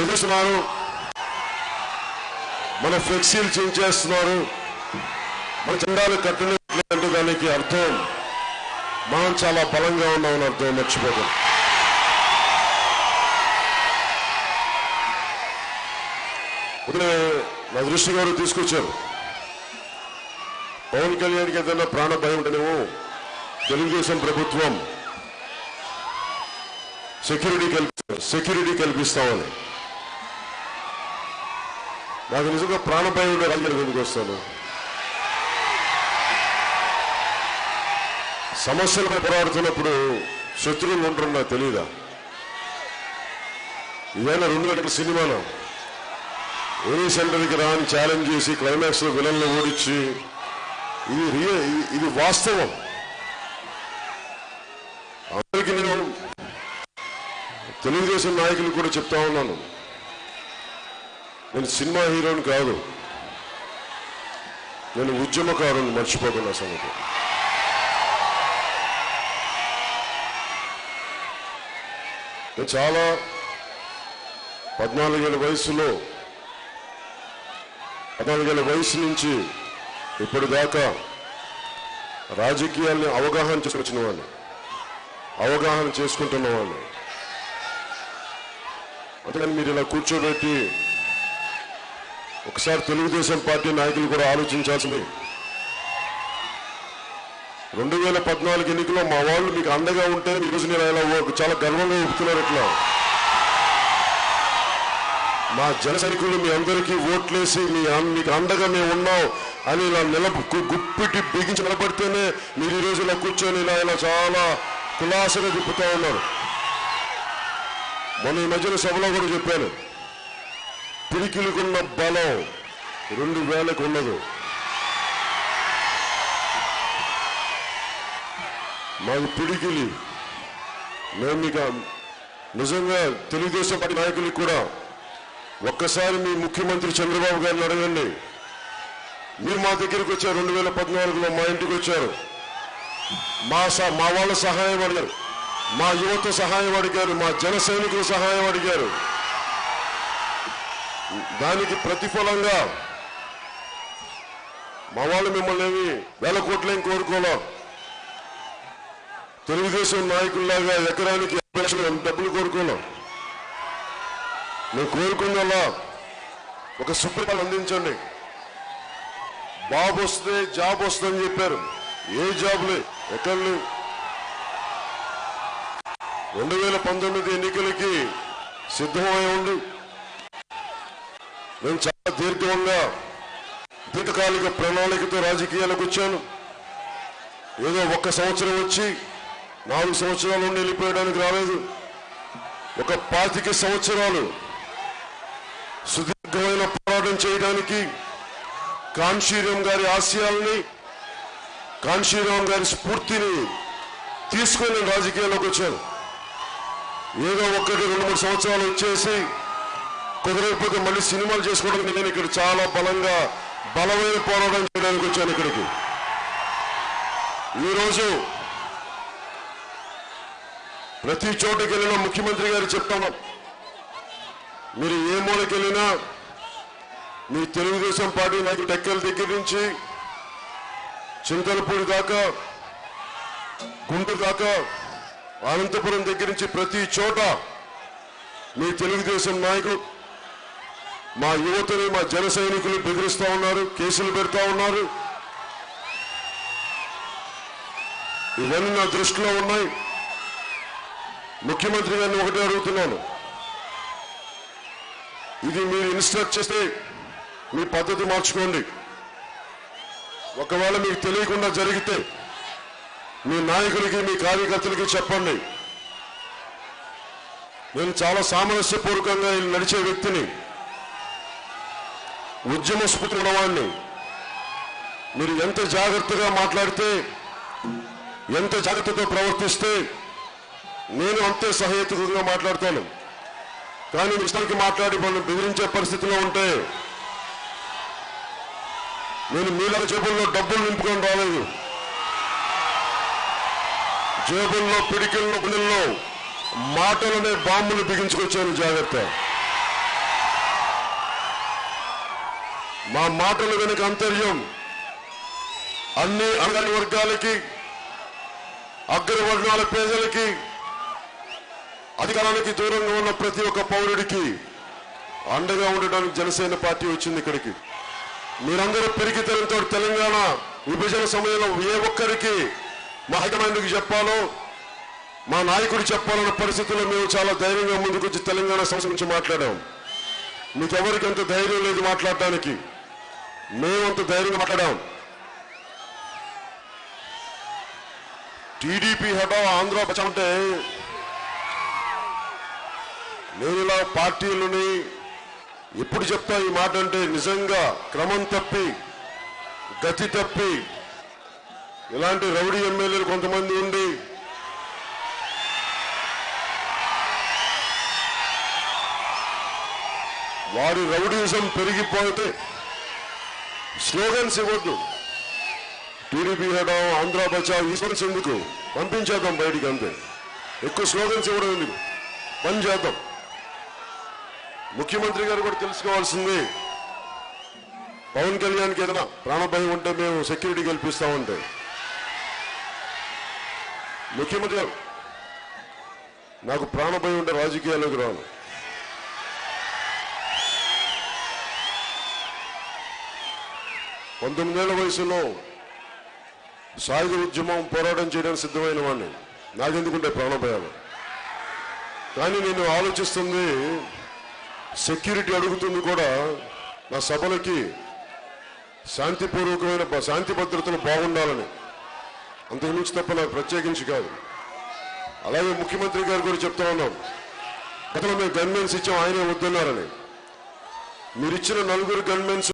బెదిరిస్తున్నారు మన ఫ్లెక్సీలు చించేస్తున్నారు మన జెండాలు కట్టలేదు దానికి అర్థం. మనం చాలా బలంగా ఉన్నామని అర్థం మర్చిపోతాం. ఉదయం నా దృష్టి గారు తీసుకొచ్చారు. పవన్ కళ్యాణ్కి ఏదైనా ప్రాణ భయం ఉంటేనేమో తెలుగుదేశం ప్రభుత్వం సెక్యూరిటీ కల్పి సెక్యూరిటీ కల్పిస్తామని నాకు నిజంగా ప్రాణభయం ఉండే వస్తాను. సమస్యలపై పోరాడుతున్నప్పుడు శత్రువులు ఉంటారు నాకు తెలియదా ఇదైనా రెండు గంటల సినిమాను ఏనీ సెంటర్కి రాని ఛాలెంజ్ చేసి క్లైమాక్స్లో విలన్లు ఓడించి ఇది రియల్ ఇది- ఇది వాస్తవం. అందరికీ నేను తెలుగుదేశం నాయకులు కూడా చెప్తా ఉన్నాను. నేను సినిమా హీరోని కాదు. నేను ఉద్యమకారుని మర్చిపోకుండా సంగతి. నేను చాలా పద్నాలుగేళ్ళ వయసులో పద్నాలుగేళ్ళ వయసు నుంచి ఇప్పటిదాకా రాజకీయాల్ని అవగాహన చేసుకొచ్చిన వాడిని. అవగాహన చేసుకుంటున్న వాడిని. అందుకని మీరు ఇలా కూర్చోబెట్టి ఒకసారి తెలుగుదేశం పార్టీ నాయకులు కూడా ఆలోచించాల్సింది. రెండు వేల పద్నాలుగు ఎన్నికల్లో మా వాళ్ళు మీకు అండగా ఉంటే ఈరోజు నేను ఇలా చాలా గర్వంగా ఒప్పుతున్నారు ఇట్లా. మా జన సైనికులు మీ అందరికీ ఓట్లేసి మీ మీకు అండగా మేము ఉన్నాం అని ఇలా నిల గు- గుప్పిటి బిగించి నిలబడితేనే మీరు ఈ రోజు ఇలా కూర్చొని ఇలా ఇలా చాలా కులాసగా తిప్పుతా ఉన్నారు. మొన్న ఈ మధ్యన సభలో కూడా చెప్పాను. పిడికిలికున్న బలం రెండు వేలకు ఉండదు. మాకు పిడికిలి మేము మీకు నిజంగా తెలుగుదేశం పార్టీ నాయకులకు కూడా ఒక్కసారి మీ ముఖ్యమంత్రి చంద్రబాబు గారిని అడగండి. మీరు మా దగ్గరికి వచ్చారు రెండు వేల పద్నాలుగులో మా ఇంటికి వచ్చారు. మా మా వాళ్ళ సహాయం అడిగారు. మా యువత సహాయం అడిగారు మా జన సైనికుల సహాయం అడిగారు. దానికి ప్రతిఫలంగా మా వాళ్ళు మిమ్మల్ని ఏమి వేల కోట్లేం కోరుకోలే? తెలుగుదేశం నాయకుల్లాగా ఎకరానికి డబ్బులు కోరుకోలేం? మేము కోరుకుందల్లా ఒక సుప్రీం అందించండి. బాబు వస్తే జాబ్ వస్తుందని చెప్పారు. ఏ జాబ్లే? ఎక్కడ లేవు రెండు వేల పంతొమ్మిది ఎన్నికలకి సిద్ధమై ఉండి. నేను చాలా దీర్ఘంగా దీర్ఘకాలిక ప్రణాళికతో రాజకీయాలకు వచ్చాను. ఏదో ఒక్క సంవత్సరం వచ్చి నాలుగు సంవత్సరాలు ఉండి వెళ్ళిపోయడానికి రాలేదు. ఒక పాతిక సంవత్సరాలు సుదీర్ఘమైన పోరాటం చేయడానికి కాన్షీరాం గారి ఆశయాల్ని కాన్షీరాం గారి స్ఫూర్తిని తీసుకొని రాజకీయాల్లోకి వచ్చాను. ఏదో ఒక్కటి రెండు మూడు సంవత్సరాలు వచ్చేసి కుదరకపోతే మళ్ళీ సినిమాలు చేసుకోవడానికి నేను ఇక్కడ చాలా బలంగా బలమైన పోరాటం చేయడానికి వచ్చాను ఇక్కడికి. ఈరోజు ప్రతి చోటకి వెళ్ళిన ముఖ్యమంత్రి గారు చెప్తాను మీరు ఏ మూలకి వెళ్ళినా మీ తెలుగుదేశం పార్టీ నాకు టెక్కల దగ్గర నుంచి చింతలపూడి దాకా గుంటూరు దాకా అనంతపురం దగ్గర నుంచి ప్రతి చోట మీ తెలుగుదేశం నాయకులు మా యువతని మా జన సైనికులు బెదిరిస్తూ ఉన్నారు కేసులు పెడతా ఉన్నారు. ఇవన్నీ నా దృష్టిలో ఉన్నాయి. ముఖ్యమంత్రి గారిని ఒకటే అడుగుతున్నాను. ఇది మీరు ఇన్స్ట్రక్ట్ చేస్తే మీ పద్ధతి మార్చుకోండి. ఒకవేళ మీకు తెలియకుండా జరిగితే మీ నాయకులకి మీ కార్యకర్తలకి చెప్పండి. నేను చాలా సామరస్యపూర్వకంగా నడిచే వ్యక్తిని ఉద్యమ స్ఫూర్తి ఉన్నవాడిని మీరు ఎంత జాగ్రత్తగా మాట్లాడితే ఎంత జాగ్రత్తతో ప్రవర్తిస్తే నేను అంతే సహేతుకంగా మాట్లాడతాను. కానీ ఇష్టానికి మాట్లాడి మనం బెదిరించే పరిస్థితిలో ఉంటే నేను మీలా జేబుల్లో డబ్బులు నింపుకొని రాలేదు. జేబుల్లో పిడికిల్లో గుండెల్లో మాటలనే బాంబులు బిగించుకొచ్చాను జాగ్రత్త. మా మాటలు వెనుక అంతర్యం. అన్ని అణగారి వర్గాలకి అగ్రవర్ణాల పేదలకి అధికారానికి దూరంగా ఉన్న ప్రతి ఒక్క పౌరుడికి అండగా ఉండడానికి జనసేన పార్టీ వచ్చింది ఇక్కడికి. మీరందరూ పెరిగితనంతో తెలంగాణ విభజన సమయంలో ఏ ఒక్కరికి మా హైకమాండ్కి చెప్పాలో మా నాయకుడు చెప్పాలన్న పరిస్థితుల్లో మేము చాలా ధైర్యంగా ముందుకొచ్చి తెలంగాణ సమస్య గురించి మాట్లాడాం. మీకెవరికి అంత ధైర్యం లేదు మాట్లాడటానికి. మేము అంత ధైర్యంగా మాట్లాడాం. టీడీపీ హఠా ఆంధ్ర బచావ్ నేను ఇలా పార్టీలని ఎప్పుడు చెప్తా ఈ మాట అంటే నిజంగా క్రమం తప్పి గతి తప్పి. ఇలాంటి రౌడీ ఎమ్మెల్యేలు కొంతమంది ఉండి వారి రౌడీజం పెరిగిపోతే స్లోగన్స్ ఇవ్వద్దు. టీడీపీ హెడం ఆంధ్ర బచావ్ ఈ స్లోగన్స్ ఎందుకు పంపించేద్దాం బయటికి అంతే. ఎక్కువ స్లోగన్స్ ఇవ్వడం ఎందుకు? పని చేద్దాం. ముఖ్యమంత్రి గారు కూడా తెలుసుకోవాల్సింది పవన్ కళ్యాణ్కి ఏదైనా ప్రాణభయం ఉంటే మేము సెక్యూరిటీ కల్పిస్తామంటే. ముఖ్యమంత్రి గారు నాకు ప్రాణభయం ఉంటే రాజకీయాల్లోకి రాను. పంతొమ్మిదేళ్ళ వయసులో సాయుధ ఉద్యమం పోరాటం చేయడానికి సిద్ధమైన వాడిని నాకెందుకుంటే ప్రాణభయాలు? కానీ నేను ఆలోచిస్తుంది సెక్యూరిటీ అడుగుతుంది కూడా నా సభలకి శాంతిపూర్వకమైన శాంతి భద్రతలు బాగుండాలని. అంత మించి తప్ప నాకు ప్రత్యేకించి కాదు. అలాగే ముఖ్యమంత్రి గారు కూడా చెప్తా ఉన్నాం. గతంలో మేము గన్మెన్స్ ఇచ్చాం ఆయనే వద్దన్నారని. మీరు ఇచ్చిన నలుగురు గన్మెన్స్